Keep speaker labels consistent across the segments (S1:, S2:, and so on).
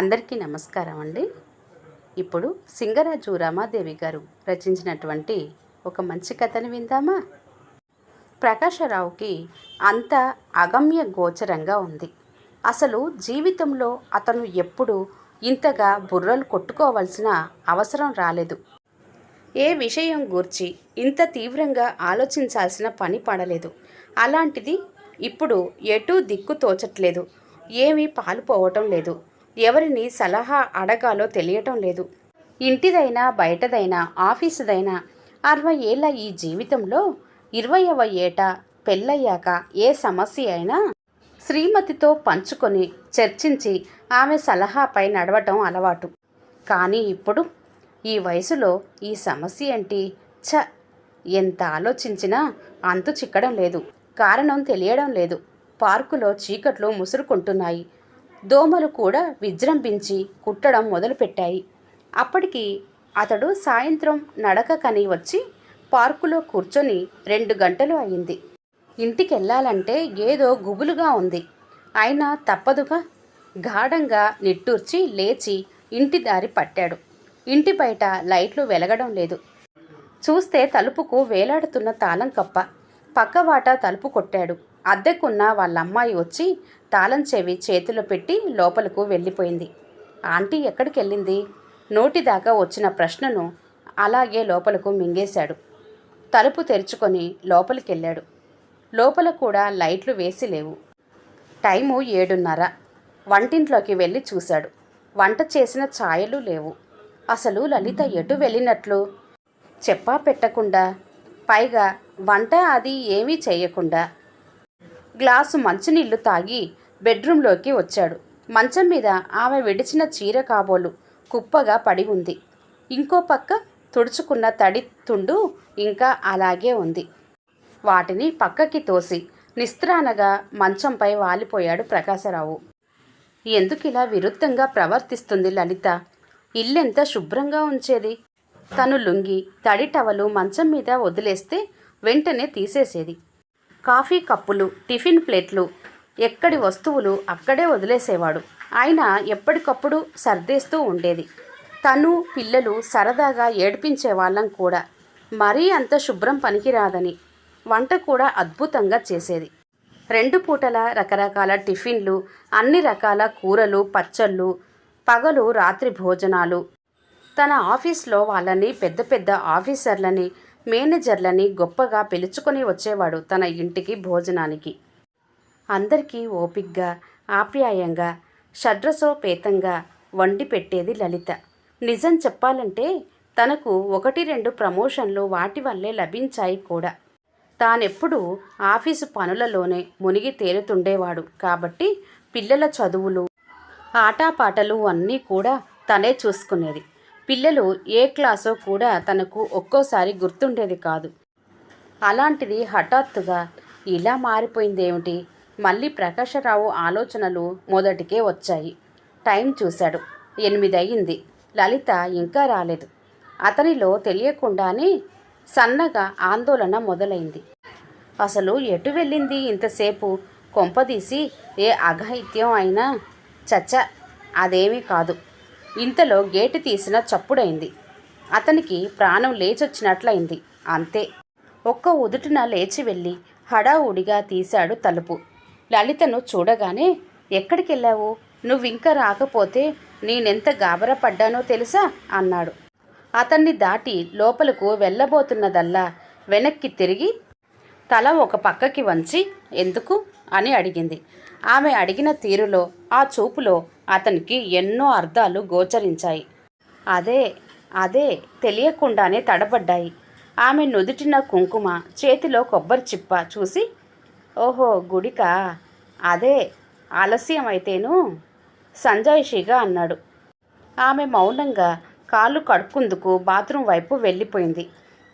S1: అందరికీ నమస్కారం అండి. ఇప్పుడు సింగరాజు రమాదేవి గారు రచించినటువంటి ఒక మంచి కథని విందామా? ప్రకాశరావుకి అంత అగమ్య గోచరంగా ఉంది. అసలు జీవితంలో అతను ఎప్పుడు ఇంతగా బుర్రలు కొట్టుకోవాల్సిన అవసరం రాలేదు. ఏ విషయం గూర్చి ఇంత తీవ్రంగా ఆలోచించాల్సిన పని పడలేదు. అలాంటిది ఇప్పుడు ఎటూ దిక్కు తోచట్లేదు. ఏమీ పాలుపోవటం లేదు. ఎవరిని సలహా అడగాలో తెలియటం లేదు. ఇంటిదైనా బయటదైనా ఆఫీసుదైనా అరవై ఏళ్ళ ఈ జీవితంలో ఇరవైవ ఏట పెళ్ళయ్యాక ఏ సమస్య అయినా శ్రీమతితో పంచుకొని చర్చించి ఆమె సలహాపై నడవటం అలవాటు. కానీ ఇప్పుడు ఈ వయసులో ఈ సమస్య ఏంటి? చ ఎంత ఆలోచించినా అంతు చిక్కడం లేదు. కారణం తెలియడం లేదు. పార్కులో చీకట్లు ముసురుకుంటున్నాయి. దోమలు కూడా విజృంభించి కుట్టడం మొదలుపెట్టాయి. అప్పటికి అతడు సాయంత్రం నడకకని వచ్చి పార్కులో కూర్చొని రెండు గంటలు అయింది. ఇంటికెళ్ళాలంటే ఏదో గుబులుగా ఉంది. అయినా తప్పదుగా. గాఢంగా నిట్టూర్చి లేచి ఇంటి దారి పట్టాడు. ఇంటి బయట లైట్లు వెలగడం లేదు. చూస్తే తలుపుకు వేలాడుతున్న తాళం కప్ప. పక్కవాట తలుపు కొట్టాడు. అద్దెకున్న వాళ్ళ అమ్మాయి వచ్చి తాళం చెవి చేతిలో పెట్టి లోపలకు వెళ్ళిపోయింది. ఆంటీ ఎక్కడికి వెళ్ళింది నోటిదాకా వచ్చిన ప్రశ్నను అలాగే లోపలకు మింగేశాడు. తలుపు తెరుచుకొని లోపలికి వెళ్ళాడు లోపల కూడా లైట్లు వేసి లేవు. టైము ఏడున్నర. వంటింట్లోకి వెళ్ళి చూశాడు. వంట చేసిన ఛాయలు లేవు. అసలు లలిత ఎటు వెళ్ళినట్లు? చెప్పా పెట్టకుండా. పైగా వంట అది ఏమీ చేయకుండా. గ్లాసు మంచినీళ్ళు తాగి బెడ్రూంలోకి వచ్చాడు. మంచం మీద ఆమె విడిచిన చీర కాబోలు కుప్పగా పడి ఉంది. ఇంకో పక్క తుడుచుకున్న తడి తుండు ఇంకా అలాగే ఉంది. వాటిని పక్కకి తోసి నిస్త్రానగా మంచంపై వాలిపోయాడు ప్రకాశరావు. ఎందుకిలా విరుద్ధంగా ప్రవర్తిస్తుంది లలిత? ఇల్లెంత శుభ్రంగా ఉంచేది? తను లుంగి తడి టవలు మంచం మీద వదిలేస్తే వెంటనే తీసేసేది. కాఫీ కప్పులు టిఫిన్ ప్లేట్లు ఎక్కడి వస్తువులు అక్కడే వదిలేసేవాడు. ఆయన ఎప్పటికప్పుడు సర్దేస్తూ ఉండేది. తను పిల్లలు సరదాగా ఏడిపించే వాళ్ళం కూడా. మరీ అంత శుభ్రం పనికిరాదని వంట కూడా అద్భుతంగా చేసేది. రెండు పూటల రకరకాల టిఫిన్లు అన్ని రకాల కూరలు పచ్చళ్ళు పగలు రాత్రి భోజనాలు. తన ఆఫీస్లో వాళ్ళని పెద్ద పెద్ద ఆఫీసర్లని మేనేజర్లని గొప్పగా పిలుచుకొని వచ్చేవాడు తన ఇంటికి భోజనానికి. అందరికీ ఓపిగ్గా ఆప్యాయంగా షడ్రసోపేతంగా వండి పెట్టేది లలిత. నిజం చెప్పాలంటే తనకు ఒకటి రెండు ప్రమోషన్లు వాటి వల్లే లభించాయి కూడా. తానెప్పుడు ఆఫీసు పనులలోనే మునిగి తేలుతుండేవాడు. కాబట్టి పిల్లల చదువులు ఆటాపాటలు అన్నీ కూడా తనే చూసుకునేది. పిల్లలు ఏ క్లాసో కూడా తనకు ఒక్కోసారి గుర్తుండేది కాదు. అలాంటిది హఠాత్తుగా ఇలా మారిపోయిందేమిటి? మళ్ళీ ప్రకాశరావు ఆలోచనలు మొదటికే వచ్చాయి. టైం చూశాడు. ఎనిమిది అయ్యింది లలిత ఇంకా రాలేదు. అతనిలో తెలియకుండానే సన్నగా ఆందోళన మొదలైంది. అసలు ఎటు వెళ్ళింది ఇంతసేపు? కొంపదీసి ఏ అఘాయిత్యం అయినా చచ్చ అదేమీ కాదు. ఇంతలో గేటు తీసిన చప్పుడైంది. అతనికి ప్రాణం లేచొచ్చినట్లయింది. అంతే. ఒక్క ఉదుటిన లేచి వెళ్ళి హడావుడిగా తీశాడు తలుపు. లలితను చూడగానే ఎక్కడికెళ్ళావు? నువ్వింకా రాకపోతే నేనెంత గాబరా పడ్డానో తెలుసా? అన్నాడు. అతన్ని దాటి లోపలకు వెళ్ళబోతున్నదల్లా వెనక్కి తిరిగి తల ఒక పక్కకి వంచి ఎందుకు? అని అడిగింది. ఆమె అడిగిన తీరులో ఆ చూపులో అతనికి ఎన్నో అర్థాలు గోచరించాయి. అదే అదే తెలియకుండానే తడబడ్డాయి. ఆమె నుదుటిన కుంకుమ చేతిలో కొబ్బరి చిప్ప చూసి ఓహో గుడికా? అదే ఆలస్యం అయితేను సంజాయిషిగా అన్నాడు. ఆమె మౌనంగా కాళ్ళు కడుక్కుందుకు బాత్రూం వైపు వెళ్ళిపోయింది.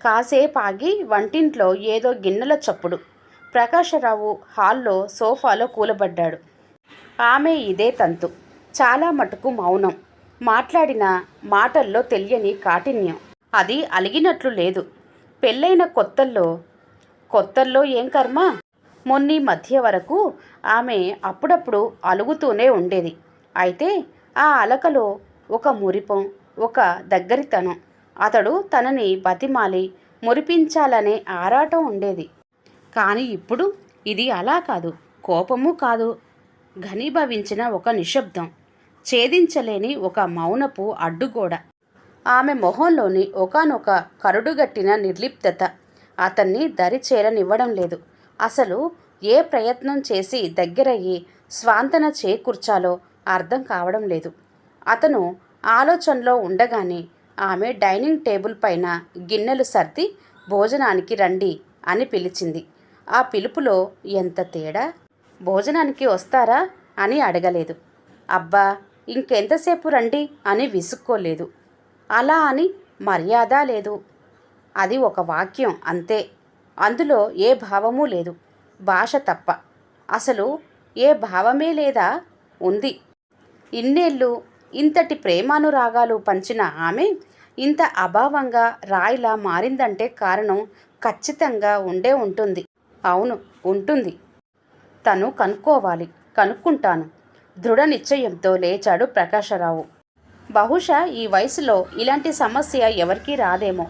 S1: కాసేపు ఆగి వంటింట్లో ఏదో గిన్నెల చప్పుడు. ప్రకాశరావు హాల్లో సోఫాలో కూలబడ్డాడు. ఆమె ఇదే తంతు. చాలా మటుకు మౌనం. మాట్లాడిన మాటల్లో తెలియని కాఠిన్యం. అది అలిగినట్లు లేదు. పెళ్ళైన కొత్తల్లో కొత్తల్లో ఏం కర్మ? మొన్నీ మధ్య వరకు ఆమె అప్పుడప్పుడు అలుగుతూనే ఉండేది. అయితే ఆ అలకలో ఒక మురిపం ఒక దగ్గరితనం. అతడు తనని బతిమాలి మురిపించాలనే ఆరాటం ఉండేది. కానీ ఇప్పుడు ఇది అలా కాదు. కోపము కాదు. ఘనీభవించిన ఒక నిశ్శబ్దం. ఛేదించలేని ఒక మౌనపు అడ్డుగోడ. ఆమె మొహంలోని ఒకనొక కరుడుగట్టిన నిర్లిప్తత అతన్ని దరి చేరనివ్వడం లేదు. అసలు ఏ ప్రయత్నం చేసి దగ్గరయ్యి స్వాంతన చేకూర్చాలో అర్థం కావడం లేదు. అతను ఆలోచనలో ఉండగానే ఆమె డైనింగ్ టేబుల్ పైన గిన్నెలు సర్ది భోజనానికి రండి అని పిలిచింది. ఆ పిలుపులో ఎంత తేడా? భోజనానికి వస్తారా? అని అడగలేదు. అబ్బా! ఇంకెంతసేపు రండి అని విసుక్కోలేదు. అలా అని మర్యాద లేదు. అది ఒక వాక్యం అంతే. అందులో ఏ భావము లేదు. భాష తప్ప. అసలు ఏ భావమే లేదా ఉంది. ఇన్నేళ్ళు ఇంతటి ప్రేమానురాగాలు పంచిన ఆమె ఇంత అభావంగా రాయిలా మారిందంటే కారణం ఖచ్చితంగా ఉండే ఉంటుంది. అవును ఉంటుంది. తను కనుక్కోవాలి కనుక్కుంటాను. దృఢ నిశ్చయంతో లేచాడు ప్రకాశరావు. బహుశా ఈ వయసులో ఇలాంటి సమస్య ఎవరికీ రాదేమో.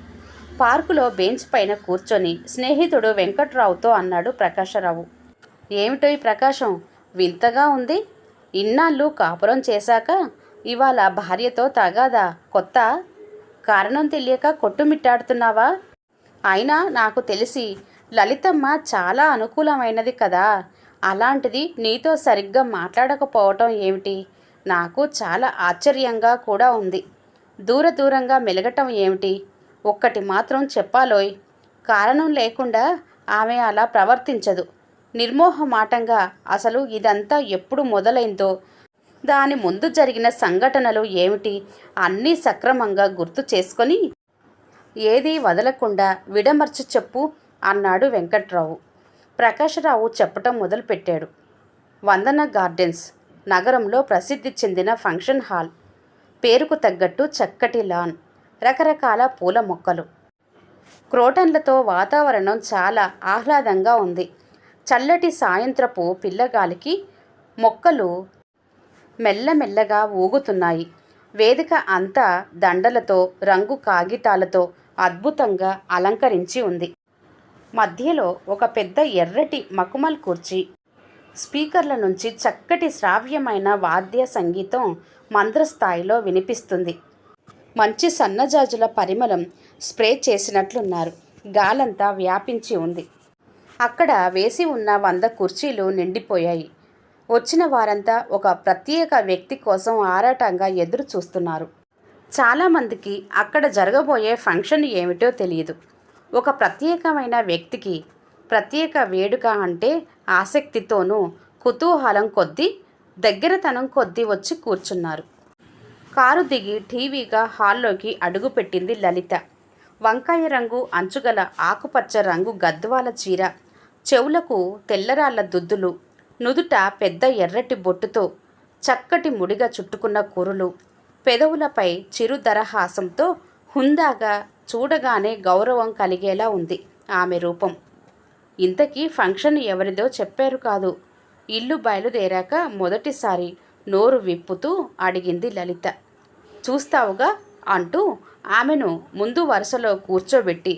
S1: పార్కులో బెంచ్ పైన కూర్చొని స్నేహితుడు వెంకట్రావుతో అన్నాడు ప్రకాశరావు. ఏమిటో ఈ ప్రకాశం? వింతగా ఉంది. ఇన్నాళ్ళు కాపురం చేశాక ఇవాళ భార్యతో తగాదా? కొత్త? కారణం తెలియక కొట్టుమిట్టాడుతున్నావా? అయినా నాకు తెలిసి లలితమ్మ చాలా అనుకూలమైనది కదా. అలాంటిది నీతో సరిగ్గా మాట్లాడకపోవటం ఏమిటి? నాకు చాలా ఆశ్చర్యంగా కూడా ఉంది. దూర దూరంగా మెలగటం ఏమిటి? ఒక్కటి మాత్రం చెప్పాలోయ్. కారణం లేకుండా ఆమె అలా ప్రవర్తించదు. నిర్మోహమాటంగా అసలు ఇదంతా ఎప్పుడు మొదలైందో దాని ముందు జరిగిన సంఘటనలు ఏమిటి అన్నీ సక్రమంగా గుర్తు చేసుకొని ఏదీ వదలకుండా విడమర్చి చెప్పు అన్నాడు వెంకట్రావు. ప్రకాశరావు చెప్పటం మొదలుపెట్టాడు. వందన గార్డెన్స్ నగరంలో ప్రసిద్ధి చెందిన ఫంక్షన్ హాల్. పేరుకు తగ్గట్టు చక్కటి లాన్ రకరకాల పూల మొక్కలు. క్రోటన్లతో వాతావరణం చాలా ఆహ్లాదంగా ఉంది. చల్లటి సాయంత్రపు పిల్లగాలికి మొక్కలు మెల్లమెల్లగా ఊగుతున్నాయి. వేదిక అంతా దండలతో రంగు కాగితాలతో అద్భుతంగా అలంకరించి ఉంది. మధ్యలో ఒక పెద్ద ఎర్రటి మకుమల్ కుర్చీ. స్పీకర్ల నుంచి చక్కటి శ్రావ్యమైన వాద్య సంగీతం మంద్రస్థాయిలో వినిపిస్తుంది. మంచి సన్నజాజుల పరిమళం స్ప్రే చేసినట్లున్నారు. గాలంతా వ్యాపించి ఉంది. అక్కడ వేసి ఉన్న వంద కుర్చీలు నిండిపోయాయి. వచ్చిన వారంతా ఒక ప్రత్యేక వ్యక్తి కోసం ఆరాటంగా ఎదురు చూస్తున్నారు చాలామందికి అక్కడ జరగబోయే ఫంక్షన్ ఏమిటో తెలియదు. ఒక ప్రత్యేకమైన వ్యక్తికి ప్రత్యేక వేడుక అంటే ఆసక్తితోనూ కుతూహలం కొద్దీ దగ్గరతనం కొద్దీ వచ్చి కూర్చున్నారు. కారు దిగి టీవీగా హాల్లోకి అడుగుపెట్టింది లలిత. వంకాయ రంగు అంచుగల ఆకుపచ్చ రంగు గద్వాల చీర చెవులకు తెల్లరాళ్ళ దుద్దులు నుదుట పెద్ద ఎర్రటి బొట్టుతో చక్కటి ముడిగా చుట్టుకున్న కూరలు పెదవులపై చిరు దరహాసంతో హుందాగా చూడగానే గౌరవం కలిగేలా ఉంది ఆమె రూపం. ఇంతకీ ఫంక్షన్ ఎవరిదో చెప్పారు కాదు. ఇల్లు బయలుదేరాక మొదటిసారి నోరు విప్పుతూ అడిగింది లలిత. చూస్తావుగా? అంటూ ఆమెను ముందు వరుసలో కూర్చోబెట్టి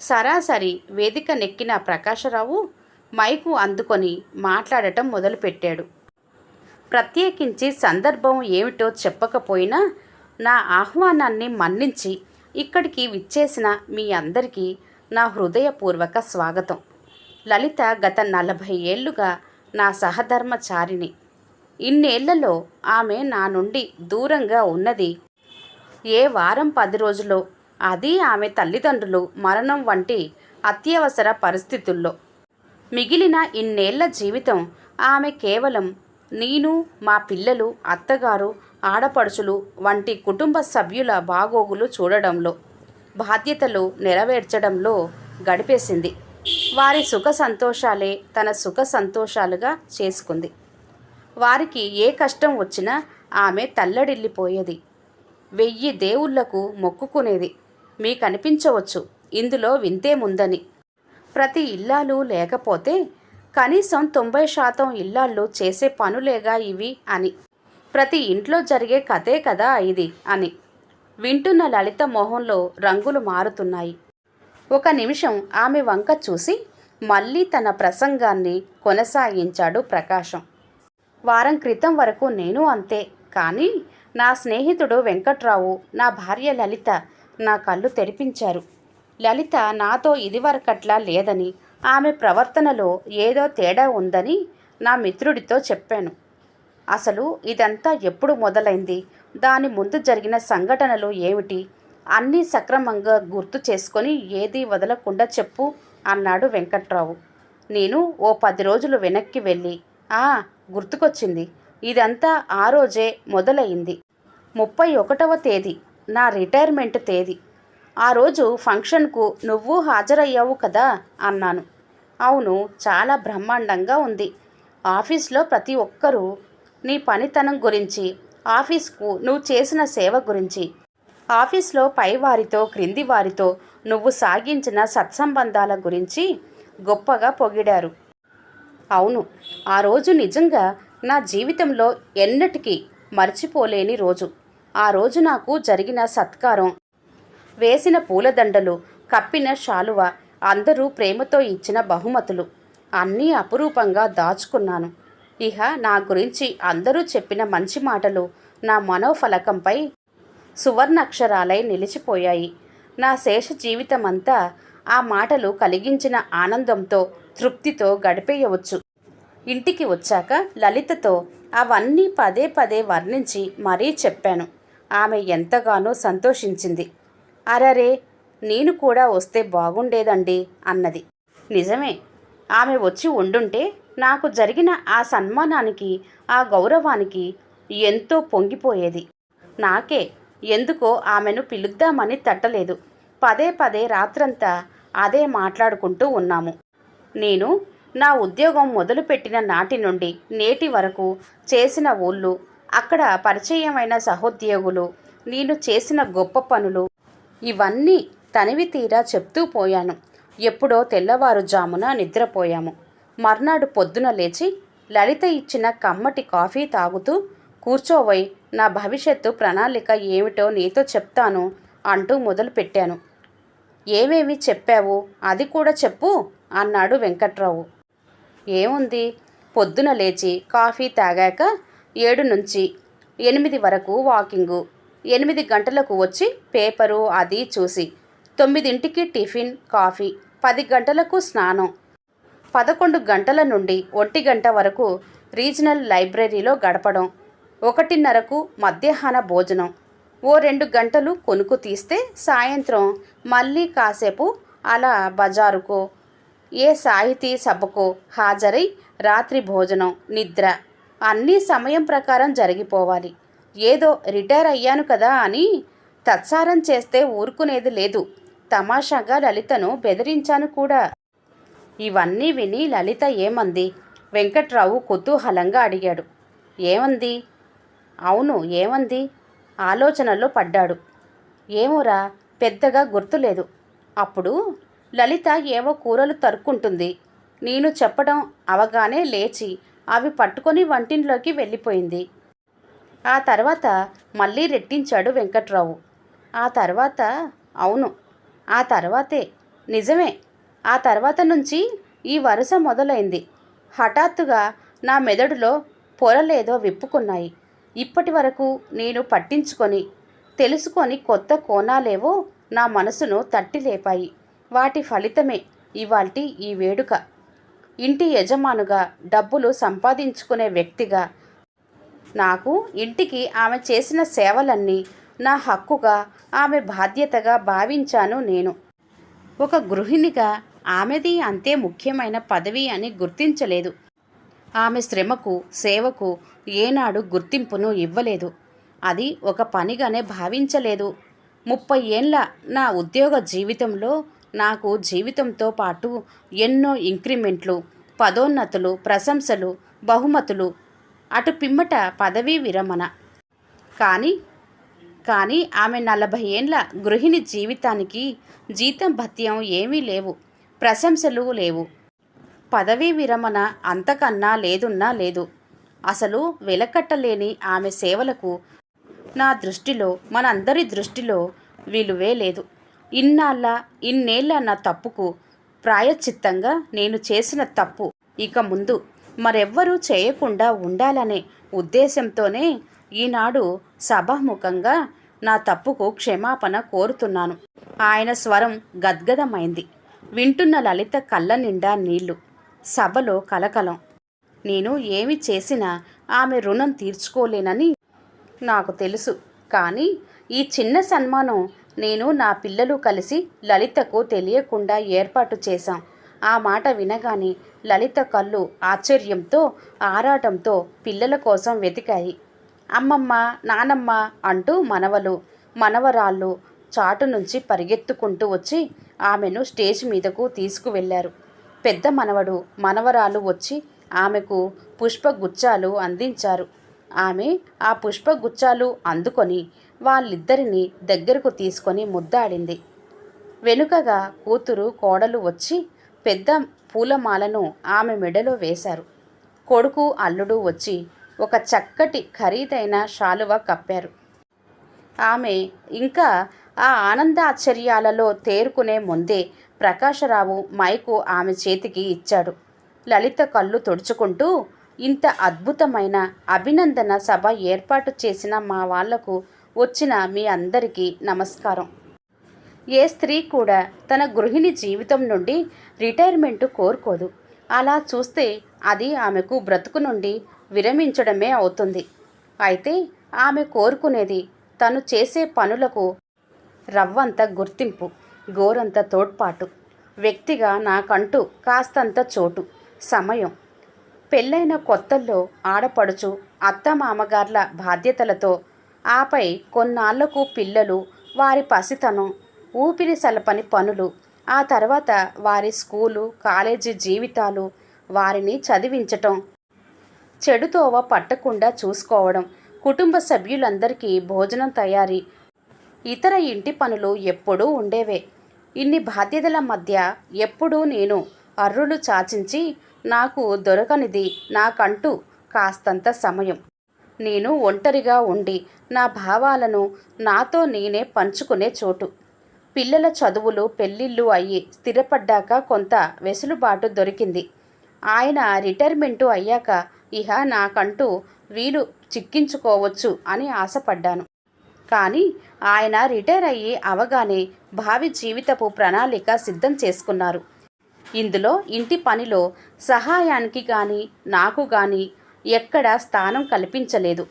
S1: సరాసరి వేదిక నెక్కిన ప్రకాశరావు మైకు అందుకొని మాట్లాడటం మొదలుపెట్టాడు. ప్రత్యేకించి సందర్భం ఏమిటో చెప్పకపోయినా నా ఆహ్వానాన్ని మన్నించి ఇక్కడికి విచ్చేసిన మీ అందరికీ నా హృదయపూర్వక స్వాగతం. లలిత గత నలభై ఏళ్ళుగా నా సహధర్మచారిణి. ఇన్నేళ్ళలో ఆమె నా నుండి దూరంగా ఉన్నది. ఏ వారం పది రోజులో అది ఆమె తల్లిదండ్రులు మరణం వంటి అత్యవసర పరిస్థితుల్లో. మిగిలిన ఇన్నేళ్ళ జీవితం ఆమె కేవలం నేను మా పిల్లలు అత్తగారు ఆడపడుచులు వంటి కుటుంబ సభ్యుల బాగోగులు చూడడంలో బాధ్యతలు నెరవేర్చడంలో గడిపేసింది. వారి సుఖ సంతోషాలే తన సుఖ సంతోషాలుగా చేసుకుంది. వారికి ఏ కష్టం వచ్చినా ఆమె తల్లడిల్లిపోయేది. వెయ్యి దేవుళ్ళకు మొక్కుకునేది. మీకు అనిపించవచ్చు ఇందులో వింతేముందని ప్రతి ఇల్లాలు లేకపోతే కనీసం తొంభై శాతం ఇల్లాళ్ళు చేసే పనులేగా ఇవి అని. ప్రతి ఇంట్లో జరిగే కథే కదా ఇది అని. వింటున్న లలిత మొహంలో రంగులు మారుతున్నాయి. ఒక నిమిషం ఆమె వంక చూసి మళ్ళీ తన ప్రసంగాన్ని కొనసాగించాడు ప్రకాశం. వారం క్రితం వరకు నేను అంతే కానీ నా స్నేహితుడు వెంకట్రావు నా భార్య లలిత నా కళ్ళు తెరిపించారు. లలిత నాతో ఇదివరకట్లా లేదని ఆమె ప్రవర్తనలో ఏదో తేడా ఉందని నా మిత్రుడితో చెప్పాను. అసలు ఇదంతా ఎప్పుడు మొదలైంది? దాని ముందు జరిగిన సంఘటనలు ఏమిటి? అన్నీ సక్రమంగా గుర్తు చేసుకొని ఏదీ వదలకుండా చెప్పు అన్నాడు వెంకట్రావు. నేను ఓ పది రోజులు వెనక్కి వెళ్ళి ఆ గుర్తుకొచ్చింది. ఇదంతా ఆ రోజే మొదలయింది ముప్పై ఒకటవ తేదీ నా రిటైర్మెంట్ తేదీ. ఆ రోజు ఫంక్షన్కు నువ్వు హాజరయ్యావు కదా అన్నాను. అవును చాలా బ్రహ్మాండంగా ఉంది. ఆఫీస్లో ప్రతి ఒక్కరూ నీ పనితనం గురించి ఆఫీస్కు నువ్వు చేసిన సేవ గురించి. ఆఫీస్లో పైవారితో క్రింది వారితో నువ్వు సాగించిన సత్సంబంధాల గురించి గొప్పగా పొగిడారు. అవును ఆ రోజు నిజంగా నా జీవితంలో ఎన్నటికీ మర్చిపోలేని రోజు. ఆ రోజు నాకు జరిగిన సత్కారం వేసిన పూలదండలు కప్పిన శాలువ అందరూ ప్రేమతో ఇచ్చిన బహుమతులు అన్నీ అపురూపంగా దాచుకున్నాను. ఇహ నా గురించి అందరూ చెప్పిన మంచి మాటలు నా మనోఫలకంపై సువర్ణాక్షరాలై నిలిచిపోయాయి. నా శేష జీవితమంతా ఆ మాటలు కలిగించిన ఆనందంతో తృప్తితో గడిపేయవచ్చు. ఇంటికి వచ్చాక లలితతో అవన్నీ పదే పదే వర్ణించి మరీ చెప్పాను. ఆమె ఎంతగానో సంతోషించింది. అరరే నేను కూడా వస్తే బాగుండేదండి అన్నది. నిజమే ఆమె వచ్చి ఉండుంటే నాకు జరిగిన ఆ సన్మానానికి ఆ గౌరవానికి ఎంతో పొంగిపోయేది. నాకే ఎందుకో ఆమెను పిలుద్దామని తట్టలేదు. పదే పదే రాత్రంతా అదే మాట్లాడుకుంటూ ఉన్నాము. నేను నా ఉద్యోగం మొదలుపెట్టిన నాటి నుండి నేటి వరకు చేసిన ఊళ్ళు అక్కడ పరిచయమైన సహోద్యోగులు నేను చేసిన గొప్ప పనులు ఇవన్నీ తనివి తీరా చెప్తూ పోయాను. ఎప్పుడో తెల్లవారుజామున నిద్రపోయాము. మర్నాడు పొద్దున లేచి లలిత ఇచ్చిన కమ్మటి కాఫీ తాగుతూ కూర్చోవై నా భవిష్యత్తు ప్రణాళిక ఏమిటో నీతో చెప్తాను అంటూ మొదలుపెట్టాను. ఏమేమి చెప్పావు? అది కూడా చెప్పు అన్నాడు వెంకట్రావు. ఏముంది? పొద్దున లేచి కాఫీ తాగాక ఏడు నుంచి ఎనిమిది వరకు వాకింగు ఎనిమిది గంటలకు వచ్చి పేపరు అది చూసి తొమ్మిదింటికి టిఫిన్ కాఫీ పది గంటలకు స్నానం పదకొండు గంటల నుండి ఒంటి గంట వరకు రీజనల్ లైబ్రరీలో గడపడం ఒకటిన్నరకు మధ్యాహ్న భోజనం. ఓ రెండు గంటలు కొనుక్కు తీస్తే సాయంత్రం మళ్ళీ కాసేపు అలా బజారుకో ఏ సాహితీ సభకో హాజరై రాత్రి భోజనం నిద్ర అన్నీ సమయం ప్రకారం జరిగిపోవాలి. ఏదో రిటైర్ అయ్యాను కదా అని తత్సారం చేస్తే ఊరుకునేది లేదు. తమాషాగా లలితను బెదిరించాను కూడా. ఇవన్నీ విని లలిత ఏమంది? వెంకట్రావు కుతూహలంగా అడిగాడు. ఏమంది? అవును ఏమంది? ఆలోచనలో పడ్డాడు. ఏమోరా పెద్దగా గుర్తులేదు. అప్పుడు లలిత ఏవో కూరలు తరుక్కుంటుంది. నేను చెప్పడం అవగానే లేచి అవి పట్టుకొని వంటింట్లోకి వెళ్ళిపోయింది. ఆ తర్వాత మళ్ళీ రెట్టించాడు వెంకట్రావు. ఆ తర్వాత అవును ఆ తర్వాతే. నిజమే ఆ తర్వాత నుంచి ఈ వరుస మొదలైంది. హఠాత్తుగా నా మెదడులో పొరలేదో విప్పుకున్నాయి. ఇప్పటి వరకు నేను పట్టించుకొని తెలుసుకొని కొత్త కోణాలేవో నా మనసును తట్టి లేపాయి వాటి ఫలితమే ఇవాల్టి ఈ వేడుక. ఇంటి యజమానుగా డబ్బులు సంపాదించుకునే వ్యక్తిగా నాకు ఇంటికి ఆమె చేసిన సేవలన్నీ నా హక్కుగా ఆమె బాధ్యతగా భావించాను నేను. ఒక గృహిణిగా ఆమెది అంతే ముఖ్యమైన పదవి అని గుర్తించలేదు. ఆమె శ్రమకు సేవకు ఏనాడు గుర్తింపును ఇవ్వలేదు. అది ఒక పనిగానే భావించలేదు. ముప్పై ఏండ్ల నా ఉద్యోగ జీవితంలో నాకు జీవితంతో పాటు ఎన్నో ఇంక్రిమెంట్లు పదోన్నతులు ప్రశంసలు బహుమతులు అటు పిమ్మట పదవీ విరమణ. కానీ కానీ ఆమె నలభై ఏండ్ల గృహిణి జీవితానికి జీతం భత్యం ఏమీ లేవు. ప్రశంసలు లేవు. పదవీ విరమణ అంతకన్నా లేదున్నా లేదు. అసలు వెలకట్టలేని ఆమె సేవలకు నా దృష్టిలో మనందరి దృష్టిలో విలువే లేదు. ఇన్నాళ్ళ ఇన్నేళ్ళ నా తప్పుకు ప్రాయశ్చిత్తంగా నేను చేసిన తప్పు. ఇక ముందు మరెవ్వరూ చేయకుండా ఉండాలనే ఉద్దేశంతోనే ఈనాడు సభాముఖంగా నా తప్పుకు క్షమాపణ కోరుతున్నాను. ఆయన స్వరం గద్గదమైంది. వింటున్న లలిత కళ్ళ నిండా నీళ్ళు. సభలో కలకలం. నేను ఏమి చేసినా ఆమె రుణం తీర్చుకోలేనని నాకు తెలుసు. కానీ ఈ చిన్న సన్మానం నేను నా పిల్లలు కలిసి లలితకు తెలియకుండా ఏర్పాటు చేశాం. ఆ మాట వినగానే లలిత కళ్ళు ఆశ్చర్యంతో ఆరాటంతో పిల్లల కోసం వెతికాయి. అమ్మమ్మ నానమ్మ అంటూ మనవలు మనవరాళ్ళు చాటు నుంచి పరిగెత్తుకుంటూ వచ్చి ఆమెను స్టేజ్ మీదకు తీసుకువెళ్ళారు. పెద్ద మనవడు మనవరాలు వచ్చి ఆమెకు పుష్పగుచ్చాలు అందించారు. ఆమె ఆ పుష్పగుచ్చాలు అందుకొని వాళ్ళిద్దరిని దగ్గరకు తీసుకొని ముద్దాడింది. వెనుకగా కూతురు కోడలు వచ్చి పెద్ద పూలమాలను ఆమె మెడలో వేశారు. కొడుకు అల్లుడు వచ్చి ఒక చక్కటి ఖరీదైన శాలువ కప్పారు. ఆమె ఇంకా ఆ ఆనందాశ్చర్యాలలో తేరుకునే ముందే ప్రకాశరావు మైకు ఆమె చేతికి ఇచ్చాడు. లలిత కళ్ళు తుడుచుకుంటూ ఇంత అద్భుతమైన అభినందన సభ ఏర్పాటు చేసిన మా వాళ్ళకు వచ్చిన మీ అందరికీ నమస్కారం. ఏ స్త్రీ కూడా తన గృహిణి జీవితం నుండి రిటైర్మెంట్ కోరుకోదు. అలా చూస్తే అది ఆమెకు బ్రతుకు నుండి విరమించడమే అవుతుంది. అయితే ఆమె కోరుకునేది తను చేసే పనులకు రవ్వంత గుర్తింపు గోరంత తోడ్పాటు. వ్యక్తిగా నాకంటూ కాస్తంత చోటు సమయం. పెళ్ళైన కొత్తల్లో ఆడపడుచు అత్తమామగార్ల బాధ్యతలతో ఆపై కొన్నాళ్ళకు పిల్లలు వారి పసితనం ఊపిరి సలపని పనులు ఆ తర్వాత వారి స్కూలు కాలేజీ జీవితాలు వారిని చదివించటం చెడుతోవ పట్టకుండా చూసుకోవడం కుటుంబ సభ్యులందరికీ భోజనం తయారీ ఇతర ఇంటి పనులు ఎప్పుడూ ఉండేవే. ఇన్ని బాధ్యతల మధ్య ఎప్పుడూ నేను అర్రులు చాచించి నాకు దొరకనిది నాకంటూ కాస్తంత సమయం. నేను ఒంటరిగా ఉండి నా భావాలను నాతో నేనే పంచుకునే చోటు. పిల్లల చదువులు పెళ్ళిళ్ళు అయ్యి స్థిరపడ్డాక కొంత వెసులుబాటు దొరికింది. ఆయన రిటైర్మెంటు అయ్యాక ఇహ నాకంటూ వీలు చిక్కించుకోవచ్చు అని ఆశపడ్డాను. కానీ ఆయన రిటైర్ అయ్యి అవగానే భావి జీవితపు ప్రణాళిక సిద్ధం చేసుకున్నారు. ఇందులో ఇంటి పనిలో సహాయానికి కానీ నాకు కానీ ఎక్కడ స్థానం కల్పించలేదు.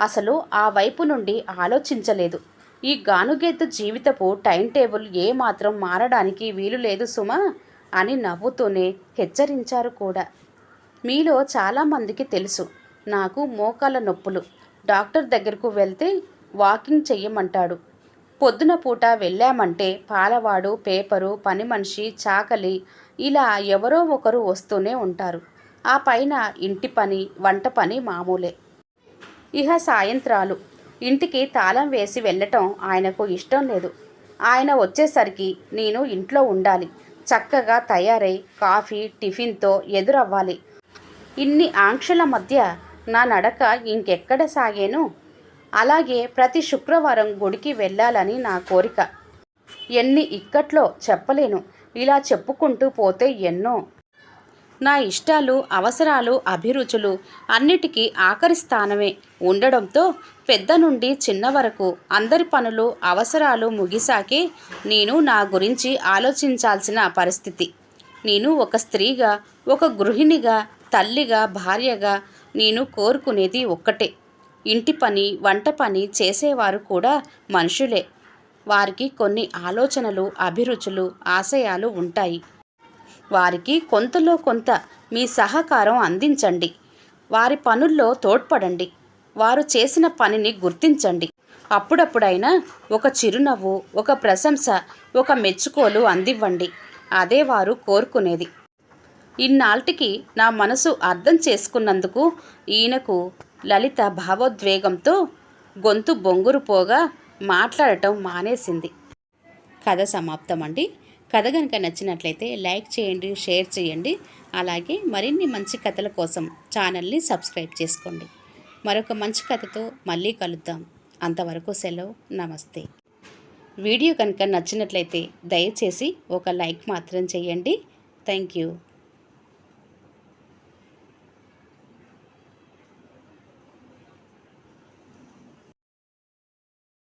S1: అసలు ఆ వైపు నుండి ఆలోచించలేదు. ఈ గానుగెద్దు జీవితపు టైం టేబుల్ ఏమాత్రం మారడానికి వీలు లేదు సుమా అని నవ్వుతూనే హెచ్చరించారు కూడా. మీలో చాలామందికి తెలుసు. నాకు మోకాల నొప్పులు. డాక్టర్ దగ్గరకు వెళ్తే వాకింగ్ చెయ్యమంటాడు. పొద్దున పూట వెళ్ళామంటే పాలవాడు పేపరు పని మనిషి చాకలి ఇలా ఎవరో ఒకరు వస్తూనే ఉంటారు. ఆ పైన ఇంటి పని వంట పని మామూలే. ఇహ సాయంత్రాలు. ఇంటికి తాళం వేసి వెళ్ళటం ఆయనకు ఇష్టం లేదు. ఆయన వచ్చేసరికి నేను ఇంట్లో ఉండాలి. చక్కగా తయారై కాఫీ టిఫిన్తో ఎదురవ్వాలి. ఇన్ని ఆంక్షల మధ్య నా నడక ఇంకెక్కడ సాగాను? అలాగే ప్రతి శుక్రవారం గుడికి వెళ్ళాలని నా కోరిక. ఎన్ని ఇక్కట్లో చెప్పలేను. ఇలా చెప్పుకుంటూ పోతే ఎన్నో. నా ఇష్టాలు అవసరాలు అభిరుచులు అన్నిటికీ ఆఖరి స్థానమే. ఉండడంతో పెద్ద నుండి చిన్న వరకు అందరి పనులు అవసరాలు ముగిసాకే నేను నా గురించి ఆలోచించాల్సిన పరిస్థితి. నేను ఒక స్త్రీగా ఒక గృహిణిగా తల్లిగా భార్యగా నేను కోరుకునేది ఒక్కటే. ఇంటి పని వంట పని చేసేవారు కూడా మనుషులే. వారికి కొన్ని ఆలోచనలు అభిరుచులు ఆశయాలు ఉంటాయి. వారికి కొంతలో కొంత మీ సహకారం అందించండి. వారి పనుల్లో తోడ్పడండి. వారు చేసిన పనిని గుర్తించండి. అప్పుడప్పుడైనా ఒక చిరునవ్వు ఒక ప్రశంస ఒక మెచ్చుకోలు అందివ్వండి. అదే వారు కోరుకునేది. ఇన్నాళ్ళకి నా మనసు అర్థం చేసుకున్నందుకు ఈయనకు లలిత భావోద్వేగంతో గొంతు బొంగురు పోగా మాట్లాడటం మానేసింది. కథ సమాప్తం అండి కథ కనుక నచ్చినట్లయితే లైక్ చేయండి షేర్ చేయండి. అలాగే మరిన్ని మంచి కథల కోసం ఛానల్ని సబ్స్క్రైబ్ చేసుకోండి. మరొక మంచి కథతో మళ్ళీ కలుద్దాం. అంతవరకు సెలవు. నమస్తే. వీడియో కనుక నచ్చినట్లయితే దయచేసి ఒక లైక్ మాత్రం చేయండి. Thank you.